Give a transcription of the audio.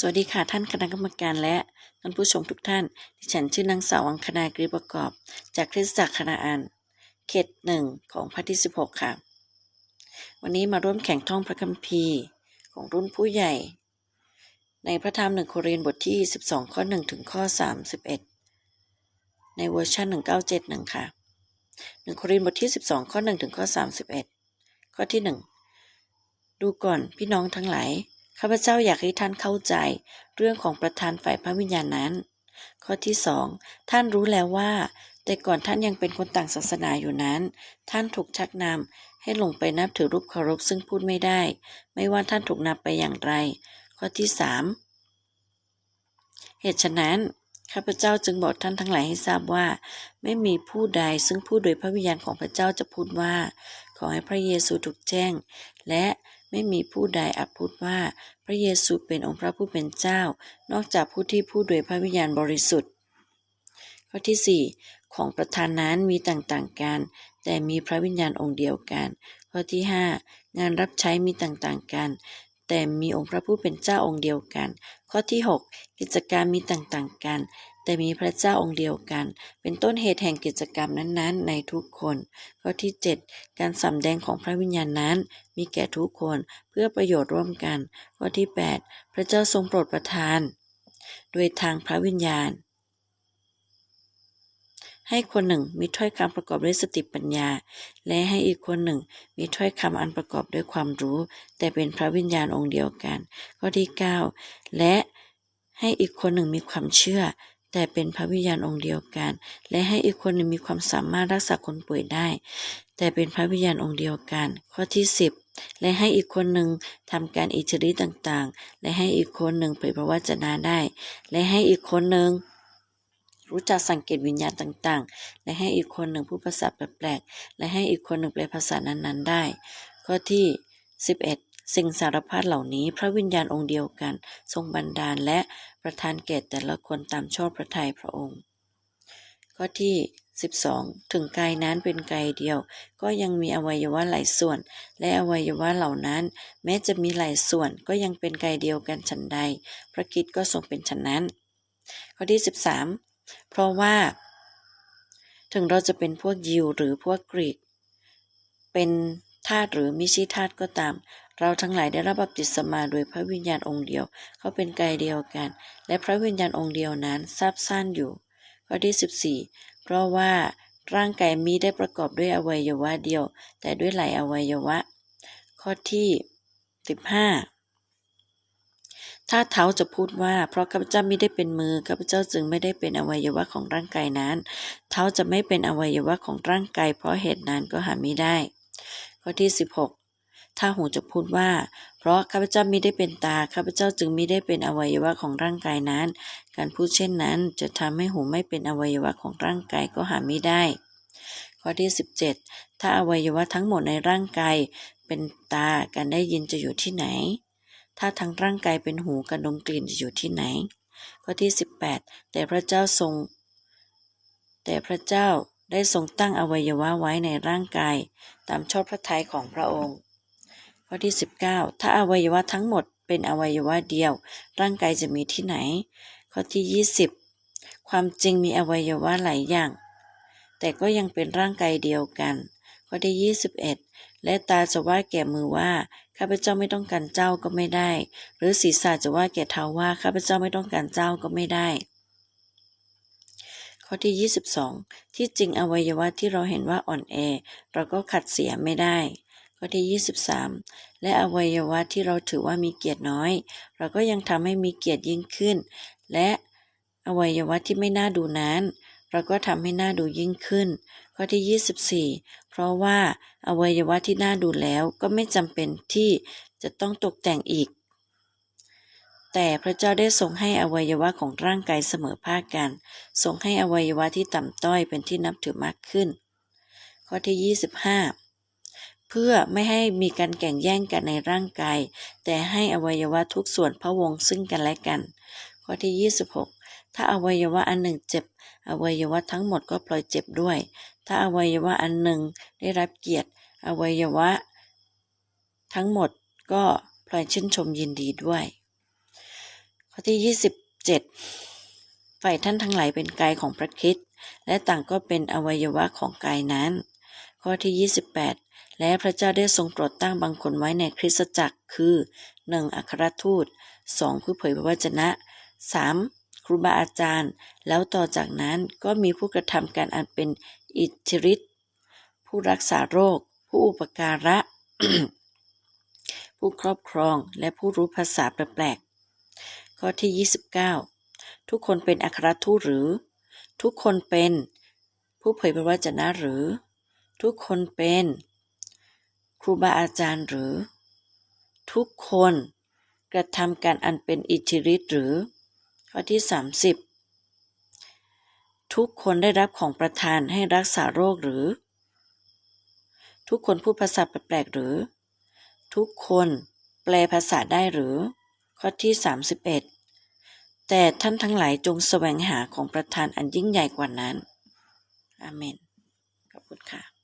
สวัสดีค่ะท่านคณะกรรมการและท่านผู้ชมทุกท่าน ดิฉันชื่อนางสาวอังคณากรีประกอบ จากคริสตจักรคณะอัน เขตหนึ่งของพระที่16ค่ะ วันนี้มาร่วมแข่งท่องพระคัมภีร์ของรุ่นผู้ใหญ่ ในพระธรรมหนึ่งโครินธ์บทที่12ข้อ1ถึงข้อ31ในเวอร์ชัน1971ค่ะหนึ่งโครินธ์บทที่12ข้อ1ถึงข้อ31ข้อที่1ดูก่อนพี่น้องทั้งหลาย ข้าพเจ้าอยากให้ท่านเข้าใจ เรื่องของประธานฝ่ายพระวิญญาณนั้น ข้อที่สองท่านรู้แล้วว่า แต่ก่อนท่านยังเป็นคนต่างศาสนาอยู่นั้น ท่านถูกชักนำให้ลงไปนับถือรูปเคารพซึ่งพูดไม่ได้ ไม่ว่าท่านถูกนับไปอย่างไร ข้อที่สามเหตุฉะนั้นข้าพเจ้าจึงบอกท่านทั้งหลายให้ทราบว่า ไม่มีผู้ใดซึ่งพูดโดยพระวิญญาณของพระเจ้าจะพูดว่า ขอให้พระเยซูถูกแจ้ง และไม่มีผู้ใดอาจพูดว่าพระเยซูเป็นองค์พระผู้เป็นเจ้า นอกจากผู้ที่พูดโดยพระวิญญาณบริสุทธิ์ ข้อที่ 4 ของประธานนั้นมีต่างๆกัน แต่มีพระวิญญาณองค์เดียวกัน ข้อที่ 5 งานรับใช้มีต่างๆกัน แต่มีองค์พระผู้เป็นเจ้าองค์เดียวกัน ข้อที่ 6 กิจการมีต่างๆกัน แต่มีพระเจ้าองค์เดียวกัน เป็นต้นเหตุแห่งกิจกรรมนั้นๆ ในทุกคน ข้อที่ 7 การสำแดงของพระวิญญาณนั้น มีแก่ทุกคนเพื่อประโยชน์ร่วมกัน ข้อที่ 8 พระเจ้าทรงโปรดประทาน โดยทางพระวิญญาณ ให้คนหนึ่งมีถ้อยคำประกอบด้วยสติปัญญา และให้อีกคนหนึ่งมีถ้อยคำอันประกอบด้วยความรู้ แต่เป็นพระวิญญาณองค์เดียวกัน ข้อที่ 9 และให้อีกคนหนึ่งมีความเชื่อ แต่เป็นพระวิญญาณองค์เดียวกัน และให้อีกคนหนึ่งมีความสามารถรักษาคนป่วยได้ แต่เป็นพระวิญญาณองค์เดียวกัน ข้อที่ 10 และให้อีกคนหนึ่งทำการอิจริต่างๆ และให้อีกคนหนึ่งเผยพระวจนะได้ และให้อีกคนหนึ่งรู้จักสังเกตวิญญาณต่างๆ และให้อีกคนหนึ่งพูดภาษาแปลกๆ และให้อีกคนหนึ่งแปลภาษานั้นๆ ได้ ข้อที่ 11 สิ่งสารพัดเหล่านี้พระวิญญาณองค์เดียวกัน ทรงบันดาลและประทานแก่แต่ละคนตามชอบพระทัยพระองค์ ข้อที่ 12 ถึงกายนั้นเป็นกายเดียว ก็ยังมีอวัยวะหลายส่วน และอวัยวะเหล่านั้น แม้จะมีหลายส่วนก็ยังเป็นกายเดียวกันฉันใด พระคิดก็ทรงเป็นฉันนั้น ข้อที่ 13 เพราะว่า ถึงเราจะเป็นพวกยิวหรือพวกกรีกเป็น ทาสหรือมิชิทาสก็ตาม เราทั้งหลายได้รับบัพติศมาโดยพระวิญญาณองค์เดียว เขาเป็นกายเดียวกัน และพระวิญญาณองค์เดียวนั้นทราบซ่านอยู่ ข้อที่ 14 เพราะว่าร่างกายมีได้ประกอบด้วยอวัยวะเดียว แต่ด้วยหลายอวัยวะ ข้อที่ 15ถ้าเท้าจะพูดว่า เพราะข้าพเจ้าไม่ได้เป็นมือข้าพเจ้าจึงไม่ได้เป็นอวัยวะของร่างกายนั้น เท้าจะไม่เป็นอวัยวะของร่างกายเพราะเหตุนั้นก็หาไม่ได้ ข้อที่ 16 ถ้าหูจะพูดว่า เพราะข้าพเจ้าไม่ได้เป็นตาข้าพเจ้าจึงไม่ได้เป็นอวัยวะของร่างกายนั้น การพูดเช่นนั้นจะทำให้หูไม่เป็นอวัยวะของร่างกายก็หาไม่ได้ ข้อที่ 17 ถ้าอวัยวะทั้งหมดในร่างกายเป็นตาการได้ยินจะอยู่ที่ไหน ถ้าทั้งร่างกายเป็นหูการดมกลิ่นจะอยู่ที่ไหน ข้อที่ 18 แต่พระเจ้าทรง แต่พระเจ้า ได้ทรงตั้งอวัยวะไว้ในร่างกาย ตามชอบพระทัยของพระองค์ ข้อที่ 19 ถ้าอวัยวะทั้งหมดเป็นอวัยวะเดียว ร่างกายจะมีที่ไหน ข้อที่ 20 ความจริงมีอวัยวะหลายอย่าง แต่ก็ยังเป็นร่างกายเดียวกัน ข้อที่ 21 และตาจะว่าแก่มือว่าข้าพเจ้าไม่ต้องการเจ้าก็ไม่ได้ หรือศีรษะจะว่าแก่เท้าว่าข้าพเจ้าไม่ต้องการเจ้าก็ไม่ได้ ข้อที่ 22 ที่จริงอวัยวะที่เราเห็นว่าอ่อนแอ เราก็ขัดเสียไม่ได้ ข้อที่ 23 และอวัยวะที่เราถือว่ามีเกียรติน้อย เราก็ยังทำให้มีเกียรติยิ่งขึ้น และอวัยวะที่ไม่น่าดูนั้น เราก็ทำให้น่าดูยิ่งขึ้น ข้อที่ 24 เพราะว่าอวัยวะที่น่าดูแล้วก็ไม่จำเป็นที่จะต้องตกแต่งอีก แต่พระเจ้าได้ทรงให้อวัยวะของร่างกายเสมอภาคกัน ทรงให้อวัยวะที่ต่ำต้อยเป็นที่นับถือมากขึ้น ข้อที่ 25 เพื่อไม่ให้มีการแข่งแย่งกันในร่างกาย แต่ให้อวัยวะทุกส่วนพะวงซึ่งกันและกัน ข้อที่ 26 ถ้าอวัยวะอันหนึ่งเจ็บ อวัยวะทั้งหมดก็พลอยเจ็บด้วย ถ้าอวัยวะอันหนึ่งได้รับเกียรติ อวัยวะ ทั้งหมดก็พลอยชื่นชมยินดีด้วย ข้อที่ 27 ฝ่ายท่านทั้งหลายเป็นกายของพระคริสต์และต่างก็เป็นอวัยวะของกายนั้น ข้อที่ 28 และพระเจ้าได้ทรงโปรดตั้งบางคนไว้ในคริสตจักรคือ 1. อัครทูต 2. ผู้เผยพระวจนะ 3. ครูบาอาจารย์ แล้วต่อจากนั้นก็มีผู้กระทำการอันเป็นอิทธิฤทธิ์ผู้รักษาโรค ผู้อุปการะ ผู้ครอบครองและผู้รู้ภาษาแปลก ข้อที่ 29 ทุกคนเป็นอัครทูตหรือ ทุกคนเป็นผู้เผยพระวจนะหรือ ทุกคนเป็น ครูบาอาจารย์หรือ ทุกคนกระทำการอันเป็นอิทธิฤทธิ์หรือ ข้อที่ 30 ทุกคนได้รับของประทานให้รักษาโรคหรือ ทุกคนพูดภาษาแปลกๆหรือ ทุกคนแปลภาษาได้หรือ ข้อที่ 31 แต่ท่านทั้งหลายจงแสวงหาของประธานอันยิ่งใหญ่กว่านั้น อาเมน ขอบคุณค่ะ